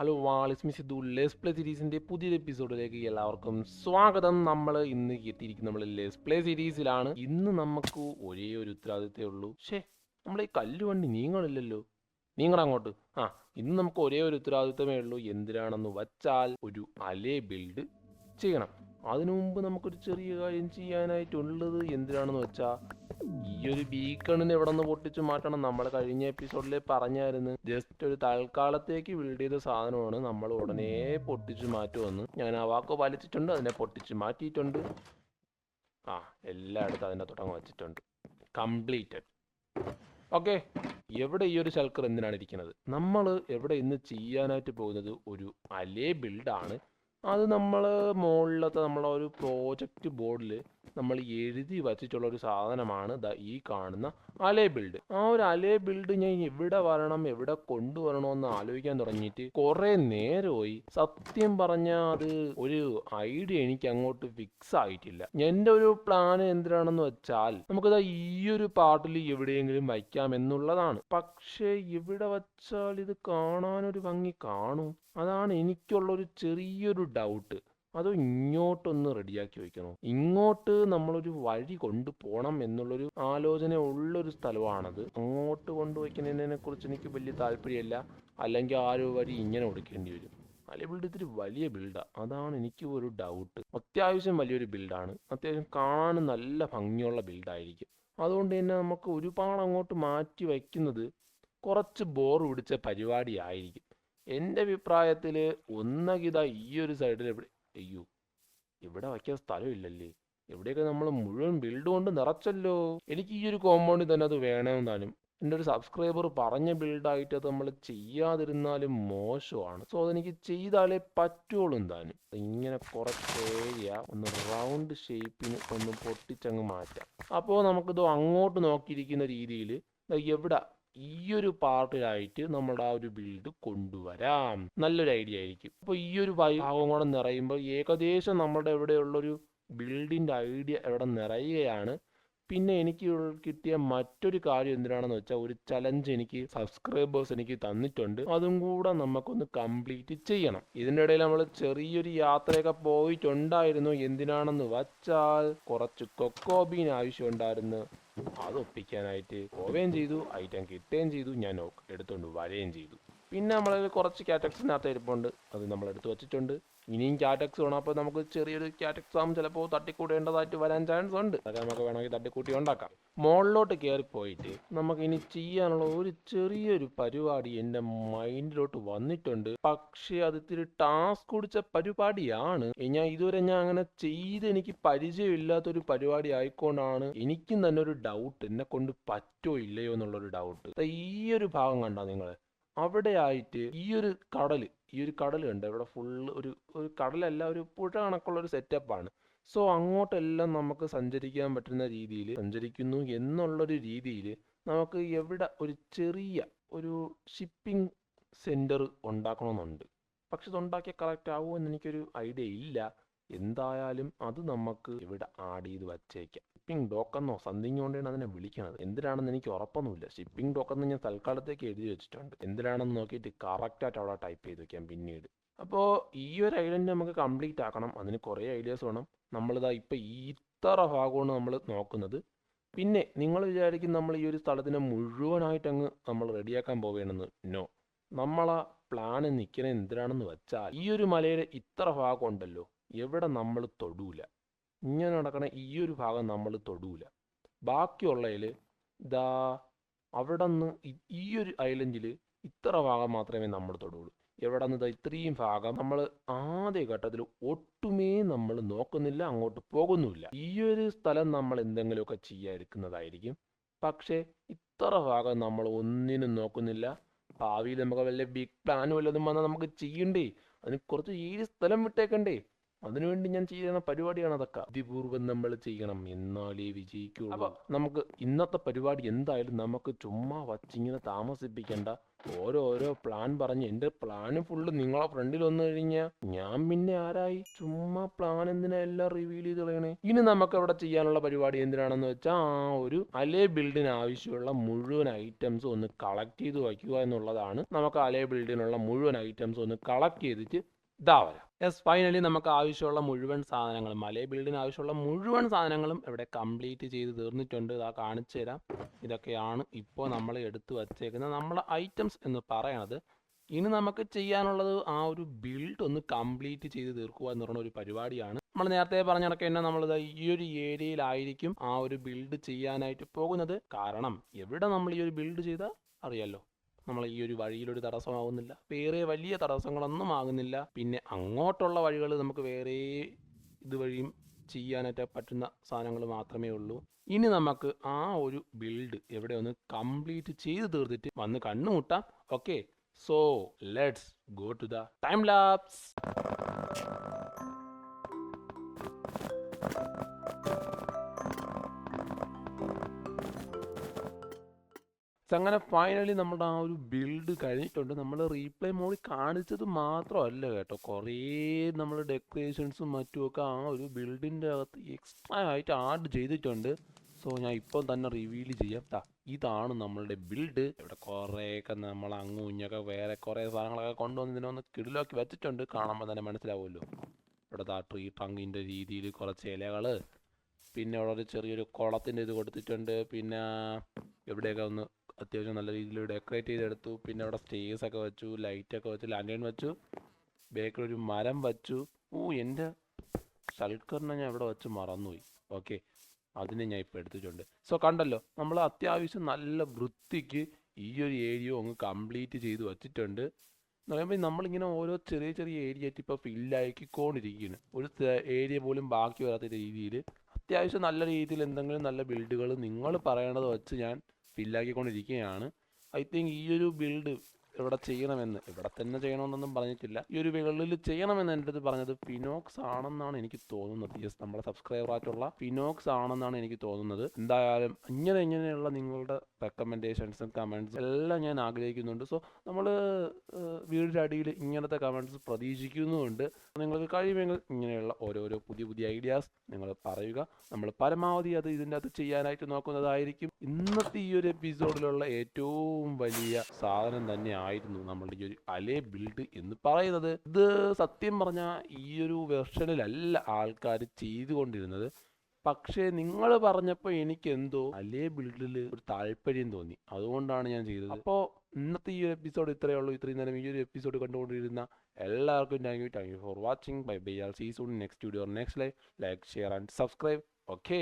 Hello വാളിസ് മിസ് Sidhu. Let's play സീരീസിന്റെ പുതിയൊരു എപ്പിസോഡിലേക്ക് എല്ലാവർക്കും സ്വാഗതം. നമ്മൾ ഇന്ന് എത്തിയിരിക്കുന്ന നമ്മൾ ലെസ് പ്ലേ സീരീസിലാണ്. ഇന്ന് നമുക്ക് ഒരേ ഒരു ഉത്തരവാദിത്തേ ഉള്ളൂ. ഷേ നമ്മൾ ഈ കല്ലുവണ്ടി നീങ്ങണില്ലല്ലോ. നീങ്ങട അങ്ങോട്ട്. ആ ഇന്ന് നമുക്ക് ഒരേ ഒരു ഉത്തരവാദിത്തമേ ഉള്ളൂ. എന്തിനാണെന്ന് വച്ചാൽ ഒരു അലേ ബിൽഡ് ചെയ്യണം. അതിനു മുമ്പ് നമുക്കൊരു ചെറിയ കാര്യം ചെയ്യാനായിട്ടുള്ളത് എന്തിനാണെന്ന് വെച്ചാൽ ഈ ഒരു ബീക്കണിന് എവിടെ നിന്ന് പൊട്ടിച്ചു മാറ്റണം. നമ്മൾ കഴിഞ്ഞ എപ്പിസോഡിൽ പറഞ്ഞായിരുന്നു. ജസ്റ്റ് ഒരു തൽക്കാലത്തേക്ക് ബിൽഡ് ചെയ്ത സാധനമാണ്. നമ്മൾ ഉടനെ പൊട്ടിച്ചു മാറ്റുമെന്ന്. ഞാൻ ആ വാക്ക് പാലിച്ചിട്ടുണ്ട് അതിനെ പൊട്ടിച്ചു മാറ്റിയിട്ടുണ്ട്. ആ എല്ലായിടത്തും അതിനെ തുടങ്ങി വച്ചിട്ടുണ്ട്. കംപ്ലീറ്റഡ് ഓക്കെ എവിടെ ഈ ഒരു ശൽക്കർ എന്തിനാണ് ഇരിക്കുന്നത്? നമ്മൾ എവിടെ ഇന്ന് ചെയ്യാനായിട്ട് പോകുന്നത്? ഒരു അലേ ബിൽഡാണ് അത് നമ്മൾ മുകളിലത്തെ നമ്മളെ ഒരു പ്രോജക്റ്റ് ബോർഡിൽ നമ്മൾ എഴുതി വച്ചിട്ടുള്ള ഒരു സാധനമാണ് ദ ഈ കാണുന്ന അലേ ബിൽഡ് ആ ഒരു അലേ ബിൽഡ് ഞാൻ എവിടെ വരണം എവിടെ കൊണ്ടുവരണമെന്ന് ആലോചിക്കാൻ തുടങ്ങിയിട്ട് കുറെ നേരമായി. സത്യം പറഞ്ഞാൽ അത് ഒരു ഐഡിയ എനിക്ക് അങ്ങോട്ട് ഫിക്സ് ആയിട്ടില്ല. എന്റെ ഒരു പ്ലാൻ എന്തിനാണെന്ന് വെച്ചാൽ നമുക്കത് ഈ ഒരു പാർട്ടിൽ എവിടെയെങ്കിലും വയ്ക്കാം എന്നുള്ളതാണ്. പക്ഷേ ഇവിടെ വച്ചാൽ ഇത് കാണാനൊരു ഭംഗി കാണും. അതാണ് എനിക്കുള്ളൊരു ചെറിയൊരു ഡൗട്ട് അതോ ഇങ്ങോട്ടൊന്ന് റെഡിയാക്കി വെക്കണോ? ഇങ്ങോട്ട് നമ്മളൊരു വഴി കൊണ്ടുപോകണം എന്നുള്ളൊരു ആലോചന ഉള്ളൊരു സ്ഥലമാണത്. അങ്ങോട്ട് കൊണ്ടുവയ്ക്കുന്നതിനെ കുറിച്ച് എനിക്ക് വലിയ താല്പര്യമില്ല. അല്ലെങ്കിൽ ആ ഒരു വഴി ഇങ്ങനെ കൊടുക്കേണ്ടി വരും. അല്ലെ ബിൽഡ് ഇത്തിരി വലിയ ബിൽഡാണ് അതാണ് എനിക്ക് ഒരു ഡൗട്ട് അത്യാവശ്യം വലിയൊരു ബിൽഡാണ് അത്യാവശ്യം കാണാൻ നല്ല ഭംഗിയുള്ള ബിൽഡായിരിക്കും അതുകൊണ്ട് തന്നെ നമുക്ക് ഒരുപാട് അങ്ങോട്ട് മാറ്റി വയ്ക്കുന്നത് കുറച്ച് ബോർ പിടിച്ച പരിപാടിയായിരിക്കും എന്റെ അഭിപ്രായത്തിൽ ഒന്നകിത ഈ ഒരു സൈഡിൽ അയ്യോ ഇവിടെ വയ്ക്കാൻ സ്ഥലമില്ലല്ലേ? എവിടെയൊക്കെ നമ്മൾ മുഴുവൻ ബിൽഡ് കൊണ്ട് നിറച്ചല്ലോ? എനിക്ക് ഈ ഒരു കോമ്പൗണ്ടിൽ തന്നെ അത് വേണമെന്നാലും. എന്റെ ഒരു സബ്സ്ക്രൈബർ പറഞ്ഞ ബിൽഡായിട്ട് അത് നമ്മൾ ചെയ്യാതിരുന്നാലും മോശമാണ്. സോ അതെനിക്ക് ചെയ്താലേ പറ്റുള്ളൂ താനും ഇങ്ങനെ കുറച്ച് ഏരിയ ഒന്ന് റൗണ്ട് ഷേപ്പിന് ഒന്ന് പൊട്ടിച്ചങ്ങ് മാറ്റാം. അപ്പോൾ നമുക്കിത് അങ്ങോട്ട് നോക്കിയിരിക്കുന്ന രീതിയിൽ എവിടെ ഈ ഒരു പാർട്ടിലായിട്ട് നമ്മുടെ ആ ഒരു ബിൽഡ് കൊണ്ടുവരാം. നല്ലൊരു ഐഡിയ ആയിരിക്കും. അപ്പോൾ ഈ ഒരു ഭാഗം കൂടെ നിറയുമ്പോൾ ഏകദേശം നമ്മുടെ ഇവിടെയുള്ളൊരു ബിൽഡിന്റെ ഐഡിയ എവിടെ നിറയുകയാണ്. പിന്നെ എനിക്ക് കിട്ടിയ മറ്റൊരു കാര്യം എന്തിനാണെന്ന് വെച്ചാൽ ഒരു ചലഞ്ച് എനിക്ക് സബ്സ്ക്രൈബേഴ്സ് എനിക്ക് തന്നിട്ടുണ്ട്. അതും കൂടെ നമുക്കൊന്ന് കംപ്ലീറ്റ് ചെയ്യണം. ഇതിന്റെ ഇടയിൽ നമ്മൾ ചെറിയൊരു യാത്രയൊക്കെ പോയിട്ടുണ്ടായിരുന്നു. എന്തിനാണെന്ന് വച്ചാൽ കുറച്ച് കൊക്കോബീൻ ആവശ്യമുണ്ടായിരുന്നു. അത് ഒപ്പിക്കാനായിട്ട് പോവുകയും ചെയ്തു ഐറ്റം കിട്ടുകയും ചെയ്തു ഞാൻ എടുത്തുകൊണ്ട് വരികയും ചെയ്തു. പിന്നെ നമ്മളതിൽ കുറച്ച് കാറ്റക്സിനകത്ത് ഇരിപ്പുണ്ട്. അത് നമ്മൾ എടുത്ത് വെച്ചിട്ടുണ്ട്. ഇനിയും കാറ്റക്സ് വേണം. അപ്പോൾ നമുക്ക് ചെറിയൊരു കാറ്റക്സ് ആകുമ്പോൾ ചിലപ്പോൾ തട്ടിക്കൂടേണ്ടതായിട്ട് വരാൻ ചാൻസ് ഉണ്ട്. അതൊക്കെ നമുക്ക് വേണമെങ്കിൽ തട്ടിക്കൂട്ടി ഉണ്ടാക്കാം. മുകളിലോട്ട് കയറി പോയിട്ട് നമുക്ക് ഇനി ചെയ്യാനുള്ള ഒരു ചെറിയൊരു പരിപാടി എന്റെ മൈൻഡിലോട്ട് വന്നിട്ടുണ്ട്. പക്ഷേ അത് ഇത്തിരി ടാസ്ക് കുടിച്ച പരിപാടിയാണ്. ഞാൻ ഇതുവരെ ഞാൻ അങ്ങനെ ചെയ്ത് എനിക്ക് പരിചയമില്ലാത്തൊരു പരിപാടി ആയിക്കൊണ്ടാണ് എനിക്കും തന്നെ ഒരു ഡൗട്ട് എന്നെ കൊണ്ട് പറ്റോ ഇല്ലയോ എന്നുള്ളൊരു ഡൗട്ട് ഈ ഒരു ഭാഗം കണ്ടോ നിങ്ങൾ? അവിടെ ആയിട്ട് ഈ ഒരു കടൽ ഈ ഒരു കടൽ കണ്ട്? ഇവിടെ ഫുള്ള് ഒരു ഒരു കടലല്ല ഒരു പുഴ കണക്കുള്ള ഒരു സെറ്റപ്പാണ് സോ അങ്ങോട്ടെല്ലാം നമുക്ക് സഞ്ചരിക്കാൻ പറ്റുന്ന രീതിയിൽ സഞ്ചരിക്കുന്നു എന്നുള്ളൊരു രീതിയിൽ നമുക്ക് എവിടെ ഒരു ചെറിയ ഒരു ഷിപ്പിംഗ് സെന്റർ ഉണ്ടാക്കണമെന്നുണ്ട്. പക്ഷെ ഇതുണ്ടാക്കിയ കറക്റ്റ് ആവുമോ എന്ന് എനിക്കൊരു ഐഡിയ ഇല്ല. എന്തായാലും അത് നമുക്ക് ഇവിടെ ആഡ് ചെയ്ത് വച്ചേക്കാം. ഷിപ്പിംഗ് ഡോക്കെന്നോ സംതിങ് കൊണ്ടാണ് അതിനെ വിളിക്കുന്നത്. എന്തിനാണെന്ന് എനിക്ക് ഉറപ്പൊന്നുമില്ല. ഷിപ്പിംഗ് ഡോക്കെന്ന് ഞാൻ തൽക്കാലത്തേക്ക് എഴുതി വെച്ചിട്ടുണ്ട്. എന്തിനാണെന്ന് നോക്കിയിട്ട് കറക്റ്റായിട്ട് അവിടെ ടൈപ്പ് ചെയ്ത് വെക്കാം പിന്നീട്. അപ്പോൾ ഈ ഒരു ഐലൻഡ് നമുക്ക് കംപ്ലീറ്റ് ആക്കണം. അതിന് കുറേ ഐഡിയാസ് വേണം. നമ്മളിതാ ഇപ്പോൾ ഈ ഇത്ര ഭാഗമാണ് നമ്മൾ നോക്കുന്നത്. പിന്നെ നിങ്ങൾ വിചാരിക്കും നമ്മൾ ഈ ഒരു സ്ഥലത്തിനെ മുഴുവനായിട്ട് അങ്ങ് നമ്മൾ റെഡിയാക്കാൻ പോവുകയാണെന്ന് നോ നമ്മളാ പ്ലാൻ നിൽക്കുന്നത് എന്തിനാണെന്ന് വെച്ചാൽ ഈ ഒരു മലയുടെ ഇത്ര ഭാഗം ഉണ്ടല്ലോ. എവിടെ നമ്മൾ തൊടൂല. ഇങ്ങനെ നടക്കണ ഈ ഒരു ഭാഗം നമ്മൾ തൊടൂല. ബാക്കിയുള്ളതിൽ ഇതാ അവിടെ നിന്ന് ഈ ഒരു ഐലൻഡിൽ ഇത്ര ഭാഗം മാത്രമേ നമ്മൾ തൊടുകയുള്ളൂ എവിടെ നിന്ന് ഇത്രയും ഭാഗം നമ്മൾ ആദ്യ ഘട്ടത്തിൽ ഒട്ടുമേ നമ്മൾ നോക്കുന്നില്ല അങ്ങോട്ട് പോകുന്നുമില്ല. ഈ ഒരു സ്ഥലം നമ്മൾ എന്തെങ്കിലുമൊക്കെ ചെയ്യാതിരിക്കുന്നതായിരിക്കും പക്ഷേ ഇത്ര ഭാഗം നമ്മൾ ഒന്നിനും നോക്കുന്നില്ല. ഭാവിയിൽ നമുക്ക് വല്ല ബിഗ് പ്ലാൻ വല്ലതും വന്നാൽ നമുക്ക് ചെയ്യണ്ടേ? അതിന് കുറച്ച് ഈ സ്ഥലം വിട്ടേക്കണ്ടേ? അതിനുവേണ്ടി ഞാൻ ചെയ്യുന്ന പരിപാടിയാണ് അതൊക്കെ. ബുദ്ധിപൂർവം നമ്മൾ ചെയ്യണം എന്നാലേ വിജയിക്കുള്ളൂ. നമുക്ക് ഇന്നത്തെ പരിപാടി എന്തായാലും നമുക്ക് ചുമ്മാ വച്ചിങ്ങനെ താമസിപ്പിക്കേണ്ട. ഓരോരോ പ്ലാൻ പറഞ്ഞ് എന്റെ പ്ലാന് ഫുള്ള് നിങ്ങളെ ഫ്രണ്ടിൽ വന്നു കഴിഞ്ഞാൽ ഞാൻ പിന്നെ ആരായി? ചുമ്മാ പ്ലാൻ എന്തിനാ എല്ലാം റിവീൽ ചെയ്ത് കളയണേ? ഇനി നമുക്ക് അവിടെ ചെയ്യാനുള്ള പരിപാടി എന്തിനാണെന്ന് വെച്ചാൽ ആ ഒരു അലേ ബിൽഡിന് ആവശ്യമുള്ള മുഴുവൻ ഐറ്റംസ് ഒന്ന് കളക്ട് ചെയ്ത് വയ്ക്കുക എന്നുള്ളതാണ്. നമുക്ക് അലേ ബിൽഡിനുള്ള മുഴുവൻ ഐറ്റംസ് ഒന്ന് കളക്ട് ചെയ്തിട്ട് ഇതാ വരാം. യെസ് ഫൈനലി നമുക്ക് ആവശ്യമുള്ള മുഴുവൻ സാധനങ്ങളും മലേ ബിൽഡിന് ആവശ്യമുള്ള മുഴുവൻ സാധനങ്ങളും ഇവിടെ കംപ്ലീറ്റ് ചെയ്ത് തീർന്നിട്ടുണ്ട്. ഇതാ കാണിച്ചു തരാം. ഇതൊക്കെയാണ് ഇപ്പോൾ നമ്മൾ എടുത്തു വച്ചേക്കുന്നത്. നമ്മളെ ഐറ്റംസ് എന്ന് പറയണത് ഇനി നമുക്ക് ചെയ്യാനുള്ളത് ആ ഒരു ബിൽഡ് ഒന്ന് കംപ്ലീറ്റ് ചെയ്ത് തീർക്കുക എന്ന് പറയുന്ന ഒരു പരിപാടിയാണ്. നമ്മൾ നേരത്തെ പറഞ്ഞ തന്നെ നമ്മളിത് ഈ ഒരു ഏരിയയിലായിരിക്കും ആ ഒരു ബിൽഡ് ചെയ്യാനായിട്ട് പോകുന്നത്. കാരണം എവിടെ നമ്മൾ ഈ ഒരു ബിൽഡ് ചെയ്താൽ അറിയാലോ. നമ്മൾ ഈ ഒരു വഴിയിലൊരു തടസ്സമാകുന്നില്ല വേറെ വലിയ തടസ്സങ്ങളൊന്നും ആകുന്നില്ല. പിന്നെ അങ്ങോട്ടുള്ള വഴികൾ നമുക്ക് വേറെ ഇതുവഴിയും ചെയ്യാനായിട്ട് പറ്റുന്ന സാധനങ്ങൾ മാത്രമേ ഉള്ളൂ. ഇനി നമുക്ക് ആ ഒരു ബിൽഡ് എവിടെ ഒന്ന് കംപ്ലീറ്റ് ചെയ്ത് തീർത്തിട്ട് വന്ന് കണ്ണുമുട്ടാം. Okay so let's go to the time lapse അങ്ങനെ ഫൈനലി നമ്മുടെ ആ ഒരു ബിൽഡ് കഴിഞ്ഞിട്ടുണ്ട്. നമ്മൾ റീപ്ലേ മോഡിൽ കാണിച്ചത് മാത്രമല്ല കേട്ടോ. കുറേ നമ്മൾ ഡെക്കറേഷൻസും മറ്റുമൊക്കെ ആ ഒരു ബിൽഡിന്റെ അകത്ത് എക്സ്ട്രാ ആയിട്ട് ആഡ് ചെയ്തിട്ടുണ്ട്. സോ ഞാൻ ഇപ്പോൾ തന്നെ റിവീൽ ചെയ്യാം. താ ഇതാണ് നമ്മളുടെ ബിൽഡ് ഇവിടെ കുറേയൊക്കെ നമ്മൾ അങ്ങും ഇങ്ങൊക്കെ വേറെ കുറേ സാധനങ്ങളൊക്കെ കൊണ്ടുവന്ന് ഇതിനൊന്ന് കിടിലാക്കി വെച്ചിട്ടുണ്ട്. കാണുമ്പോൾ തന്നെ മനസ്സിലാവുമല്ലോ. ഇവിടെ ദാ ട്രീ ട്രങ്കിന്റെ രീതിയിൽ കുറച്ച് ഇലകൾ പിന്നെ ഇവിടെ ഒരു ചെറിയൊരു കുളത്തിന്റെ ഇത് കൊടുത്തിട്ടുണ്ട്. പിന്നെ എവിടെയൊക്കെ ഒന്ന് അത്യാവശ്യം നല്ല രീതിയിൽ ഡെക്കറേറ്റ് ചെയ്തെടുത്തു. പിന്നെ അവിടെ സ്റ്റേഴ്സ് ഒക്കെ വെച്ചു ലൈറ്റൊക്കെ വെച്ചു ലാൻഡേൺ വെച്ചു. ബേക്കിൽ ഒരു മരം വെച്ചു. ഓ എന്റെ സൽക്കറിനെ ഞാൻ ഇവിടെ വെച്ച് മറന്നുപോയി. ഓക്കെ അതിനെ ഞാൻ ഇപ്പോൾ എടുത്തിട്ടുണ്ട്. സോ കണ്ടല്ലോ നമ്മൾ അത്യാവശ്യം നല്ല വൃത്തിക്ക് ഈ ഒരു ഏരിയ അങ്ങ് കംപ്ലീറ്റ് ചെയ്ത് വച്ചിട്ടുണ്ട്. എന്ന് പറയുമ്പോൾ നമ്മളിങ്ങനെ ഓരോ ചെറിയ ചെറിയ ഏരിയ ആയിട്ട് ഇപ്പോൾ ഫില്ലാക്കിക്കൊണ്ടിരിക്കുകയാണ് ഒരു ഏരിയ പോലും ബാക്കി വരാത്ത രീതിയിൽ. അത്യാവശ്യം നല്ല രീതിയിൽ എന്തെങ്കിലും നല്ല ബിൽഡുകൾ നിങ്ങൾ പറയണത് വെച്ച് ഞാൻ ഫില്ലാക്കിക്കൊണ്ടിരിക്കുകയാണ് ഐ തിങ്ക് ഈ ഒരു ബിൽഡ് ഇവിടെ ചെയ്യണമെന്ന്. ഇവിടെ തന്നെ ചെയ്യണമെന്നൊന്നും പറഞ്ഞിട്ടില്ല. ഈ ഒരു ബിൽഡിൽ ചെയ്യണമെന്ന് എന്റെ അടുത്ത് പറഞ്ഞത് ഫിനോക്സ് ആണെന്നാണ് എനിക്ക് തോന്നുന്നത്. യെസ് നമ്മുടെ സബ്സ്ക്രൈബർ ആയിട്ടുള്ള ഫിനോക്സ് ആണെന്നാണ് എനിക്ക് തോന്നുന്നത്. എന്തായാലും ഇങ്ങനെ ഇങ്ങനെയുള്ള നിങ്ങളുടെ റെക്കമെൻഡേഷൻസും കമൻസും എല്ലാം ഞാൻ ആഗ്രഹിക്കുന്നുണ്ട്. സോ നമ്മൾ വീടിന്റെ അടിയിൽ ഇങ്ങനത്തെ കമൻസ് പ്രതീക്ഷിക്കുന്നുമുണ്ട്. നിങ്ങൾക്ക് കഴിയുമെങ്കിൽ ഇങ്ങനെയുള്ള ഓരോരോ പുതിയ പുതിയ ഐഡിയാസ് നിങ്ങൾ പറയുക. നമ്മൾ പരമാവധി അത് ഇതിന്റെ അകത്ത് ചെയ്യാനായിട്ട് നോക്കുന്നതായിരിക്കും. ഇന്നത്തെ ഈ ഒരു എപ്പിസോഡിലുള്ള ഏറ്റവും വലിയ സാധനം തന്നെ ആയിരുന്നു നമ്മളുടെ ഈ ഒരു അലേ ബിൽഡ് എന്ന് പറയുന്നത്. ഇത് സത്യം പറഞ്ഞാൽ ഈ ഒരു വെർഷനിലല്ല ആൾക്കാർ ചെയ്തുകൊണ്ടിരുന്നത്. പക്ഷേ നിങ്ങൾ പറഞ്ഞപ്പോൾ എനിക്ക് എന്തോ അലേ ബിൽഡിൽ ഒരു താല്പര്യം തോന്നി. അതുകൊണ്ടാണ് ഞാൻ ചെയ്തത്. അപ്പോൾ ഇന്നത്തെ ഈ ഒരു എപ്പിസോഡ് ഇത്രയേ ഉള്ളൂ. ഇത്രയും നേരം ഈ ഒരു എപ്പിസോഡ് കണ്ടുകൊണ്ടിരുന്ന എല്ലാവർക്കും thank you thank you for watching bye bye all see soon next video next life like share and subscribe okay